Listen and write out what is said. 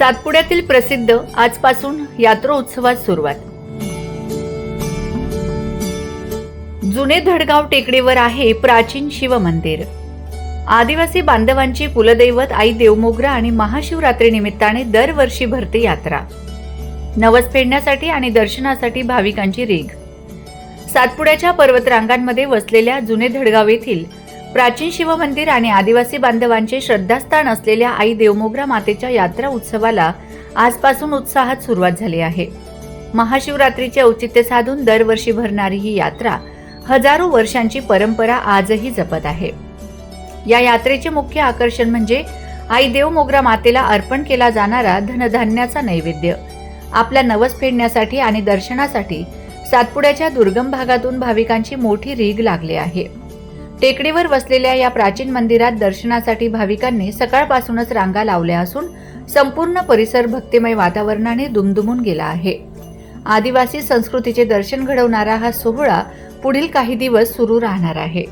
सातपुड्यातील प्रसिद्ध आजपासून यात्रा उत्सवात सुरुवात. जुने धडगाव टेकडीवर आहे प्राचीन शिव मंदिर आदिवासी बांधवांची कुलदैवत आई देवमोगरा आणि महाशिवरात्री निमित्ताने दरवर्षी भरते यात्रा. नवस फेडण्यासाठी आणि दर्शनासाठी भाविकांची रीघ. सातपुड्याच्या पर्वतरांगांमध्ये वसलेल्या जुने धडगाव येथील प्राचीन शिवमंदिर आणि आदिवासी बांधवांचे श्रद्धास्थान असलेल्या आई देवमोगरा मातेच्या यात्रा उत्सवाला आजपासून उत्साहात सुरुवात झाली आहे. महाशिवरात्रीचे औचित्य साधून दरवर्षी भरणारी ही यात्रा हजारो वर्षांची परंपरा आजही जपत आहे. या यात्रेचे मुख्य आकर्षण म्हणजे आई देवमोगरा मातेला अर्पण केला जाणारा धनधान्याचा नैवेद्य. आपला नवस फेडण्यासाठी आणि दर्शनासाठी सातपुड्याच्या दुर्गम भागातून भाविकांची मोठी रीघ लागली आहे. टेकडीवर वसलेल्या या प्राचीन मंदिरात दर्शनासाठी भाविकांनी सकाळपासूनच रांगा लावल्या असून संपूर्ण परिसर भक्तिमय वातावरणाने दुमदुमून गेला आहे. आदिवासी संस्कृतीचे दर्शन घडवणारा हा सोहळा पुढील काही दिवस सुरू राहणार आहे.